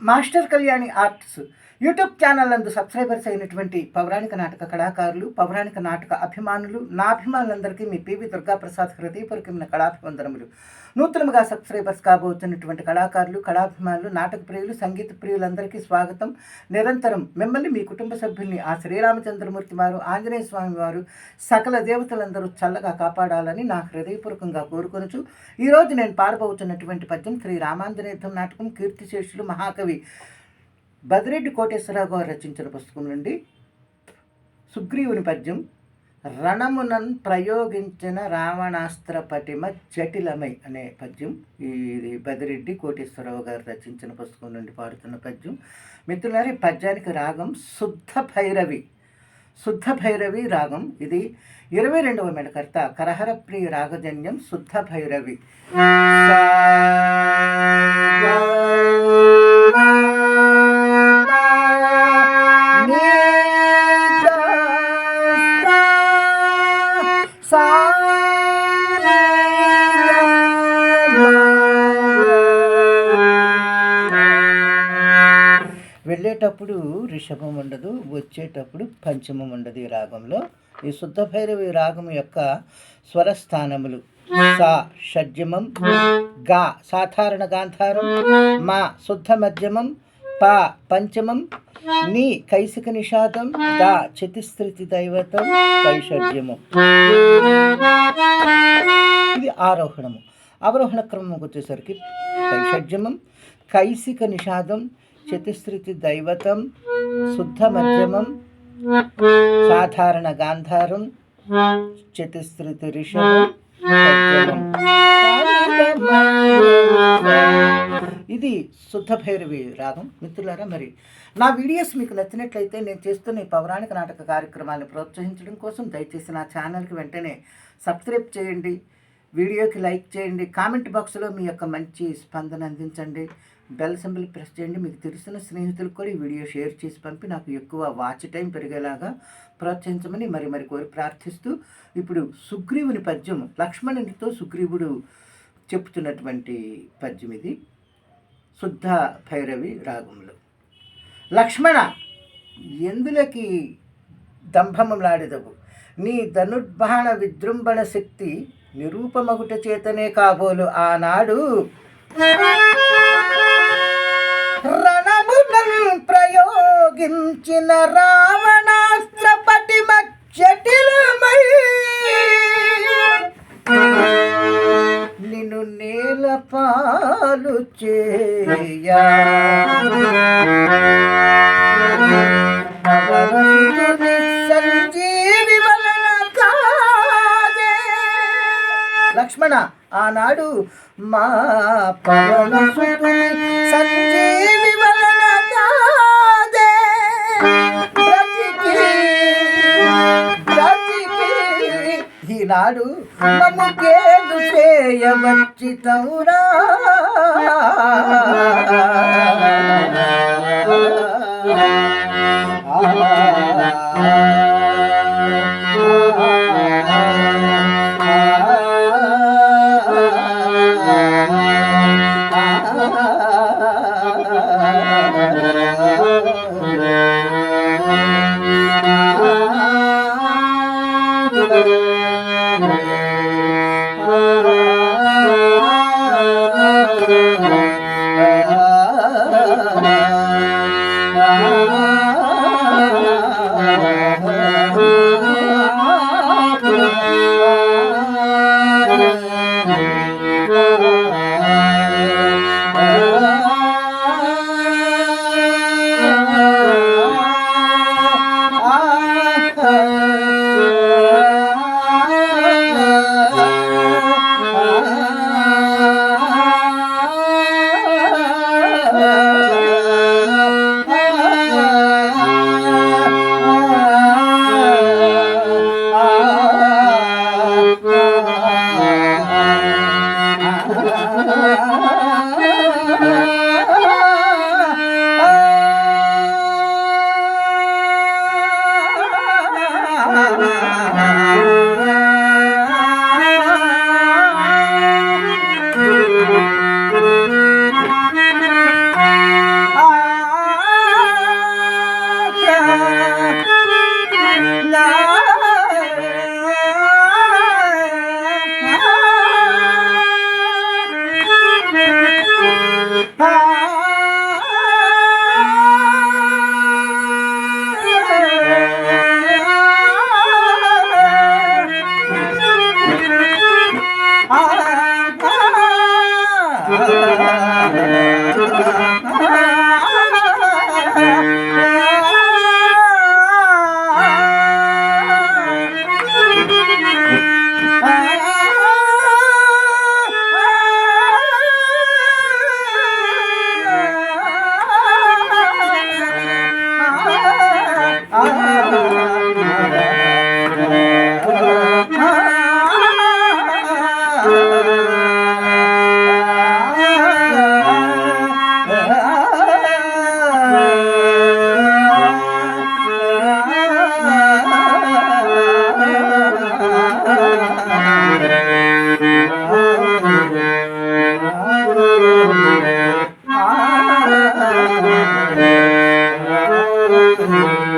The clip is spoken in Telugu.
Master Kalyani arts. YouTube channel నందు సబ్స్క్రైబర్స్ అయినటువంటి పౌరాణిక నాటక కళాకారులు పౌరాణిక నాటక అభిమానులు నా అభిమానులందరికీ మీ పివి దుర్గాప్రసాద్ హృదయపూర్వకమైన కళాభివందనములు. నూతనముగా సబ్స్క్రైబర్స్ కాబోతున్నటువంటి కళాకారులు కళాభిమానులు నాటక ప్రియులు సంగీత ప్రియులందరికీ స్వాగతం. నిరంతరం మిమ్మల్ని మీ కుటుంబ సభ్యుల్ని ఆ శ్రీరామచంద్రమూర్తి వారు ఆంజనేయ స్వామి వారు సకల దేవతలందరూ చల్లగా కాపాడాలని నా హృదయపూర్వకంగా కోరుకొనుచు ఈరోజు నేను పాడబోతున్నటువంటి పద్యం శ్రీ రామాంజనేయుద్ధం నాటకం కీర్తిశేషులు మహాకవి బదిరెడ్డి కోటేశ్వరరావు గారు రచించిన పుస్తకం నుండి సుగ్రీవుని పద్యం రణమునన్ ప్రయోగించిన రావణాస్త్ర పటిమ జటిలమై అనే పద్యం. ఇది బదిరెడ్డి కోటేశ్వరరావు గారు రచించిన పుస్తకం నుండి పాడుతున్న పద్యం. మిత్రులారి పద్యానికి రాగం శుద్ధ భైరవి. శుద్ధ భైరవి రాగం. ఇది ఇరవై రెండవ మెడకర్త కరహర ప్రియ రాగజన్యం శుద్ధ భైరవి. వెళ్ళేటప్పుడు రిషభం ఉండదు వచ్చేటప్పుడు పంచమం ఉండదు ఈ రాగంలో. ఈ శుద్ధ భైరవి రాగం యొక్క స్వరస్థానములు సా షడ్జమం గా సాధారణ గాంధారం మా శుద్ధ మధ్యమం పా పంచమం నీ కైసిక నిషాదం దా చతిస్థితి దైవతం వైషడ్యము. ఇది ఆరోహణము. అవరోహణ క్రమం వచ్చేసరికి వైషడ్యమం కైసిక నిషాదం చతుస్త్రితి దైవతం శుద్ధ మధ్యమం సాధారణ గాంధారం చతుస్త్రితి రిషభం ఇది శుద్ధ భైరవి రాగం. మిత్రులారా మరి నా వీడియోస్ మీకు నచ్చినట్లయితే నేను చేస్తున్న ఈ పౌరాణిక నాటక కార్యక్రమాలను ప్రోత్సహించడం కోసం దయచేసి నా ఛానల్కి వెంటనే సబ్స్క్రైబ్ చేయండి. వీడియోకి లైక్ చేయండి. కామెంట్ బాక్స్లో మీ యొక్క మంచి స్పందన అందించండి. బెల్ సింబల్ ప్రెస్ చేయండి. మీకు తెలిసిన స్నేహితులకు కూడా ఈ వీడియో షేర్ చేసి పంపి. నాకు ఎక్కువ వాచ్ టైం పెరిగేలాగా ప్రోత్సహించమని మరి మరి కోరి ప్రార్థిస్తూ ఇప్పుడు సుగ్రీవుని పద్యం లక్ష్మణునితో సుగ్రీవుడు చెప్తున్నటువంటి పద్యం ఇది. శుద్ధ భైరవి రాగంలో. లక్ష్మణ ఎందులకి దంభములాడేదవు? నీ ధనుర్బాణ విజృంభణ శక్తి నిరూపమగుట చేతనే కాబోలు ఆనాడు. రణమునన్ ప్రయోగించిన రావణాస్త్ర పటిమ జటిలమై నిన్ను నేల పాలు చేయా రమణ ఆనాడు మా పవన సంజీవి వలన కాదే ఈనాడు మమ్మకేదు చేయవచ్చితౌరా Ah Mm-hmm.